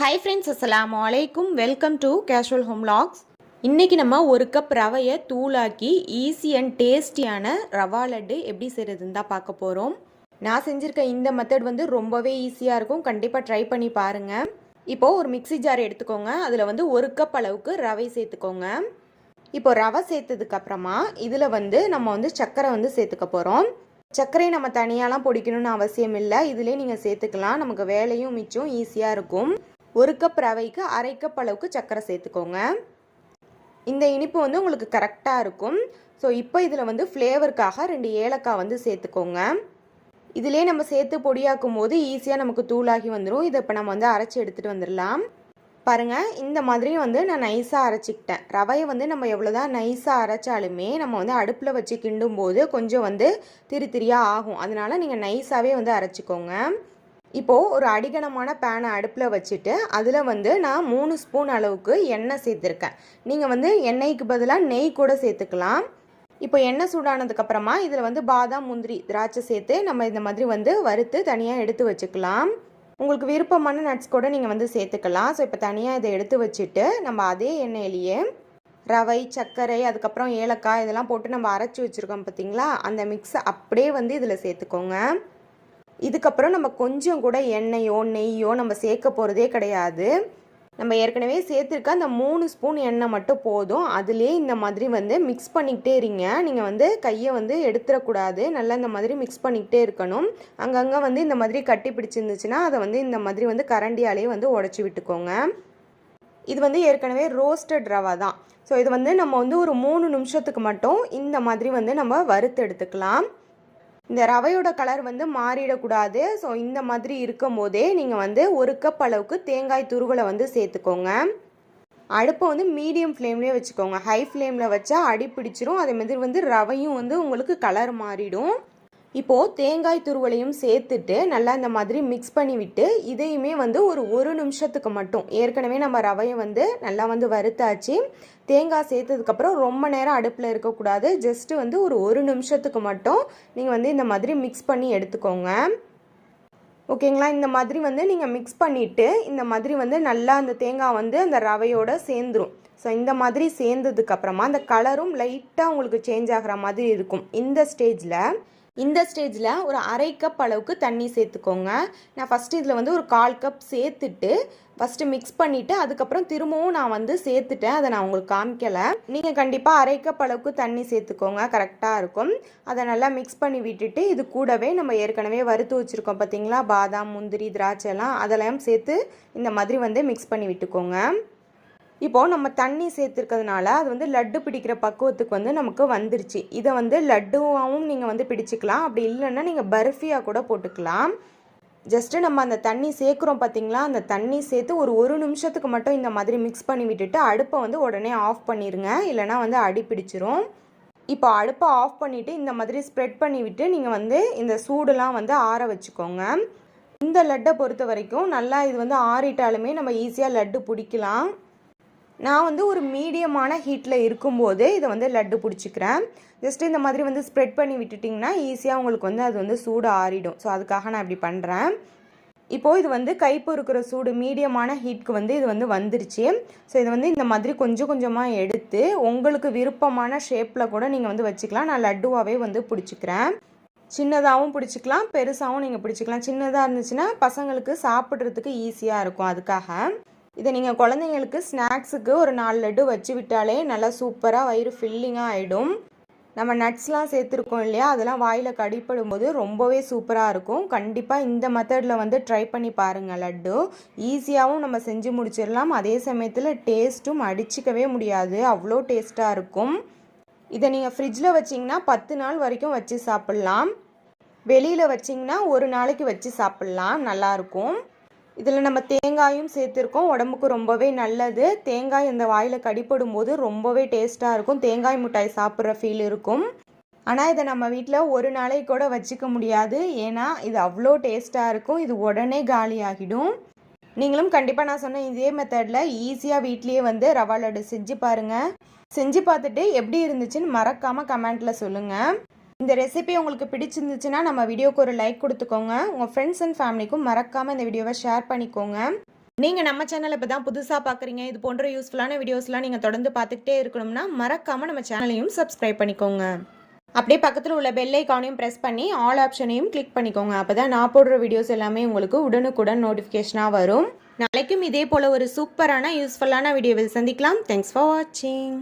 High friends அஸ்லாம் அலைக்கும் welcome to casual home logs இன்றைக்கி நம்ம ஒரு கப் ரவையை தூளாக்கி ஈஸி அண்ட் டேஸ்டியான ரவா லட்டு எப்படி செய்கிறதுன்னு தான் பார்க்க போகிறோம் நான் செஞ்சுருக்க இந்த மெத்தட் வந்து ரொம்பவே ஈஸியாக இருக்கும். கண்டிப்பாக ட்ரை பண்ணி பாருங்கள் இப்போது ஒரு மிக்ஸி ஜார் எடுத்துக்கோங்க. அதில் வந்து ஒரு கப் அளவுக்கு ரவை சேர்த்துக்கோங்க. இப்போ ரவை சேர்த்ததுக்கப்புறமா இதில் வந்து நம்ம வந்து சர்க்கரை வந்து சேர்த்துக்க போகிறோம் சர்க்கரையை நம்ம தனியாலாம் பொடிக்கணும்னு அவசியம் இல்லை. இதிலே நீங்கள் சேர்த்துக்கலாம். நமக்கு வேலையும் மிச்சம் ஈஸியாக இருக்கும். ஒரு கப் ரவைக்கு அரை கப் அளவுக்கு சர்க்கரை சேர்த்துக்கோங்க. இந்த இனிப்பு வந்து உங்களுக்கு கரெக்டாக இருக்கும். ஸோ இப்போ இதில் வந்து ஃப்ளேவருக்காக ரெண்டு ஏலக்காய் வந்து சேர்த்துக்கோங்க. இதிலே நம்ம சேர்த்து பொடியாக்கும் போது ஈஸியாக நமக்கு தூளாகி வந்துடும் இதை இப்போ நம்ம வந்து அரைச்சி எடுத்துகிட்டு வந்துடலாம் பாருங்கள் இந்த மாதிரி வந்து நான் நைஸாக அரைச்சிக்கிட்டேன். ரவையை வந்து நம்ம எவ்வளோ தான் நைஸாக அரைச்சாலுமே நம்ம வந்து அடுப்பில் வச்சு கிண்டும் போது கொஞ்சம் வந்து திரி திரியாக ஆகும். அதனால நீங்கள் நைஸாகவே வந்து அரைச்சிக்கோங்க. இப்போது ஒரு அடிகனமான பேனை அடுப்பில் வச்சுட்டு அதில் வந்து நான் மூணு ஸ்பூன் அளவுக்கு எண்ணெய் சேர்த்துருக்கேன். நீங்கள் வந்து எண்ணெய்க்கு பதிலாக நெய் கூட சேர்த்துக்கலாம். இப்போ எண்ணெய் சூடானதுக்கப்புறமா இதில் வந்து பாதாம் முந்திரி திராட்சை சேர்த்து நம்ம இந்த மாதிரி வந்து வறுத்து தனியாக எடுத்து வச்சுக்கலாம். உங்களுக்கு விருப்பமான நட்ஸ் கூட நீங்கள் வந்து சேர்த்துக்கலாம். ஸோ இப்போ தனியாக இதை எடுத்து வச்சுட்டு நம்ம அதே எண்ணெயிலேயே ரவை சர்க்கரை அதுக்கப்புறம் ஏலக்காய் இதெல்லாம் போட்டு நம்ம அரைச்சி வச்சுருக்கோம் பார்த்தீங்களா அந்த மிக்ஸை அப்படியே வந்து இதில் சேர்த்துக்கோங்க. இதுக்கப்புறம் நம்ம கொஞ்சம் கூட எண்ணெயோ நெய்யோ நம்ம சேர்க்க போகிறதே கிடையாது. நம்ம ஏற்கனவே சேர்த்துருக்க அந்த மூணு ஸ்பூன் எண்ணெய் மட்டும் போதும். அதுலேயே இந்த மாதிரி வந்து மிக்ஸ் பண்ணிக்கிட்டே இருங்க. நீங்கள் வந்து கையை வந்து எடுத்துடக்கூடாது. நல்லா இந்த மாதிரி மிக்ஸ் பண்ணிக்கிட்டே இருக்கணும். அங்கங்கே வந்து இந்த மாதிரி கட்டி பிடிச்சிருந்துச்சுன்னா அதை வந்து இந்த மாதிரி வந்து கரண்டியாலேயே வந்து உடச்சி விட்டுக்கோங்க. இது வந்து ஏற்கனவே ரோஸ்டட் ரவா தான். ஸோ இது வந்து நம்ம வந்து ஒரு மூணு நிமிஷத்துக்கு மட்டும் இந்த மாதிரி வந்து நம்ம வறுத்து எடுத்துக்கலாம். இந்த ரவையோட கலர் வந்து மாறிடக்கூடாது. ஸோ இந்த மாதிரி இருக்கும் போதே நீங்கள் வந்து ஒரு கப் அளவுக்கு தேங்காய் துருவலை வந்து சேர்த்துக்கோங்க. அடுப்பை வந்து மீடியம் ஃப்ளேம்லேயே வச்சுக்கோங்க. ஹை ஃப்ளேமில் வச்சா அடி பிடிச்சிரும். அதே மாதிரி வந்து ரவையும் வந்து உங்களுக்கு கலர் மாறிடும். இப்போது தேங்காய் துருவலையும் சேர்த்துட்டு நல்லா இந்த மாதிரி மிக்ஸ் பண்ணிவிட்டு இதையுமே வந்து ஒரு ஒரு நிமிஷத்துக்கு மட்டும். ஏற்கனவே நம்ம ரவையை வந்து நல்லா வந்து வறுத்தாச்சு. தேங்காய் சேர்த்ததுக்கப்புறம் ரொம்ப நேரம் அடுப்பில் இருக்கக்கூடாது. ஜஸ்ட்டு வந்து ஒரு ஒரு நிமிஷத்துக்கு மட்டும் நீங்கள் வந்து இந்த மாதிரி மிக்ஸ் பண்ணி எடுத்துக்கோங்க. ஓகேங்களா? இந்த மாதிரி வந்து நீங்கள் மிக்ஸ் பண்ணிவிட்டு இந்த மாதிரி வந்து நல்லா அந்த தேங்காய் வந்து அந்த ரவையோடு சேர்ந்துரும். ஸோ இந்த மாதிரி சேர்ந்ததுக்கப்புறமா அந்த கலரும் லைட்டாக உங்களுக்கு சேஞ்ச் ஆகிற மாதிரி இருக்கும். இந்த ஸ்டேஜில் இந்த ஸ்டேஜில் ஒரு அரை கப் அளவுக்கு தண்ணி சேர்த்துக்கோங்க. நான் ஃபஸ்ட்டு இதில் வந்து ஒரு கால் கப் சேர்த்துட்டு ஃபஸ்ட்டு மிக்ஸ் பண்ணிவிட்டு அதுக்கப்புறம் திரும்பவும் நான் வந்து சேர்த்துட்டேன். அதை நான் உங்களுக்கு காமிக்கலை. நீங்கள் கண்டிப்பாக அரை கப் அளவுக்கு தண்ணி சேர்த்துக்கோங்க. கரெக்டாக இருக்கும். அதை நல்லா மிக்ஸ் பண்ணி விட்டுட்டு இது கூடவே நம்ம ஏற்கனவே வறுத்து வச்சுருக்கோம் பார்த்தீங்களா பாதாம் முந்திரி திராட்சை எல்லாம் அதெல்லாம் சேர்த்து இந்த மாதிரி வந்து மிக்ஸ் பண்ணி விட்டுக்கோங்க. இப்போது நம்ம தண்ணி சேர்த்துருக்கிறதுனால அது வந்து லட்டு பிடிக்கிற பக்குவத்துக்கு வந்து நமக்கு வந்துருச்சு. இதை வந்து லட்டுவாகவும் நீங்கள் வந்து பிடிச்சிக்கலாம். அப்படி இல்லைன்னா நீங்கள் பர்ஃபியாக கூட போட்டுக்கலாம். ஜஸ்ட்டு நம்ம அந்த தண்ணி சேர்க்குறோம் பார்த்தீங்களா அந்த தண்ணி சேர்த்து ஒரு ஒரு நிமிஷத்துக்கு மட்டும் இந்த மாதிரி மிக்ஸ் பண்ணி விட்டுட்டு அடுப்பை வந்து உடனே ஆஃப் பண்ணிடுங்க இல்லைனா வந்து அடி பிடிச்சிரும். இப்போ அடுப்பை ஆஃப் பண்ணிவிட்டு இந்த மாதிரி ஸ்ப்ரெட் பண்ணி விட்டு நீங்கள் வந்து இந்த சூடெலாம் வந்து ஆற வச்சுக்கோங்க. இந்த லட்டை பொறுத்த வரைக்கும் நல்லா இது வந்து ஆறிட்டாலுமே நம்ம ஈஸியாக லட்டு பிடிக்கலாம். நான் வந்து ஒரு மீடியமான ஹீட்டில் இருக்கும்போது இதை வந்து லட்டு பிடிச்சிக்கிறேன். ஜஸ்ட் இந்த மாதிரி வந்து ஸ்ப்ரெட் பண்ணி விட்டுட்டிங்கன்னா ஈஸியாக உங்களுக்கு வந்து அது வந்து சூடு ஆறிடும். ஸோ அதுக்காக நான் இப்படி பண்ணுறேன் இப்போது இது வந்து கைப்பு இருக்கிற சூடு மீடியமான ஹீட்க்கு வந்து இது வந்து வந்துருச்சு. ஸோ இது வந்து இந்த மாதிரி கொஞ்சம் கொஞ்சமாக எடுத்து உங்களுக்கு விருப்பமான ஷேப்பில் கூட நீங்கள் வந்து வச்சுக்கலாம். நான் லட்டுவாகவே வந்து பிடிச்சிக்கிறேன். சின்னதாகவும் பிடிச்சிக்கலாம் பெருசாகவும் நீங்கள் பிடிச்சிக்கலாம். சின்னதாக இருந்துச்சுன்னா பசங்களுக்கு சாப்பிட்றதுக்கு ஈஸியாக இருக்கும் அதுக்காக. இதை நீங்கள் குழந்தைங்களுக்கு ஸ்நாக்ஸுக்கு ஒரு நாலு லட்டு வச்சு விட்டாலே நல்லா சூப்பராக வயிறு ஃபில்லிங்காக ஆகிடும் நம்ம நட்ஸ்லாம் சேர்த்துருக்கோம் இல்லையா? அதெல்லாம் வாயில் கடிப்படும் போது ரொம்பவே சூப்பராக இருக்கும். கண்டிப்பாக இந்த மெத்தடில் வந்து ட்ரை பண்ணி பாருங்கள் லட்டு. ஈஸியாகவும் நம்ம செஞ்சு முடிச்சிடலாம். அதே சமயத்தில் டேஸ்ட்டும் அடிச்சிக்கவே முடியாது. அவ்வளோ டேஸ்ட்டாக இருக்கும். இதை நீங்கள் ஃப்ரிட்ஜில் வச்சிங்கன்னா பத்து நாள் வரைக்கும் வச்சு சாப்பிட்லாம். வெளியில் வச்சிங்கன்னா ஒரு நாளைக்கு வச்சு சாப்பிட்லாம். நல்லாயிருக்கும் இதில் நம்ம தேங்காயும் சேர்த்துருக்கோம். உடம்புக்கு ரொம்பவே நல்லது. தேங்காய் இந்த வாயில் கடிப்படும் போது ரொம்பவே டேஸ்ட்டாக இருக்கும். தேங்காய் மிட்டாய் சாப்பிட்ற ஃபீல் இருக்கும். ஆனால் இதை நம்ம வீட்டில் ஒரு நாளைக்கு கூட வச்சுக்க முடியாது. ஏன்னா இது அவ்வளோ டேஸ்ட்டாக இருக்கும். இது உடனே காலியாகிடும் நீங்களும் கண்டிப்பாக நான் சொன்ன இதே மெத்தடில் ஈஸியாக வீட்லேயே வந்து ரவா லட்டு செஞ்சு பாருங்கள் செஞ்சு பார்த்துட்டு எப்படி இருந்துச்சுன்னு மறக்காமல் கமெண்ட்டில் சொல்லுங்கள் இந்த ரெசிபி உங்களுக்கு பிடிச்சிருந்துச்சுன்னா நம்ம வீடியோக்கு ஒரு லைக் கொடுத்துக்கோங்க. உங்கள் ஃப்ரெண்ட்ஸ் அண்ட் ஃபேமிலிக்கும் மறக்காமல் இந்த வீடியோவை ஷேர் பண்ணிக்கோங்க. நீங்கள் நம்ம சேனலை இப்போ தான் புதுசாக பார்க்குறீங்க இது போன்ற யூஸ்ஃபுல்லான வீடியோஸ்லாம் நீங்கள் தொடர்ந்து பார்த்துக்கிட்டே இருக்கணும்னா மறக்காமல் நம்ம சேனலையும் சப்ஸ்கிரைப் பண்ணிக்கோங்க. அப்படியே பக்கத்தில் உள்ள பெல் ஐக்கானையும் ப்ரெஸ் பண்ணி ஆல் ஆப்ஷனையும் கிளிக் பண்ணிக்கோங்க. அப்போ தான் நான் போடுற வீடியோஸ் எல்லாமே உங்களுக்கு உடனுக்குடன் நோட்டிஃபிகேஷனாக வரும். நாளைக்கும் இதே போல் ஒரு சூப்பரான யூஸ்ஃபுல்லான வீடியோவில் சந்திக்கலாம். தேங்க்ஸ் ஃபார் வாட்சிங்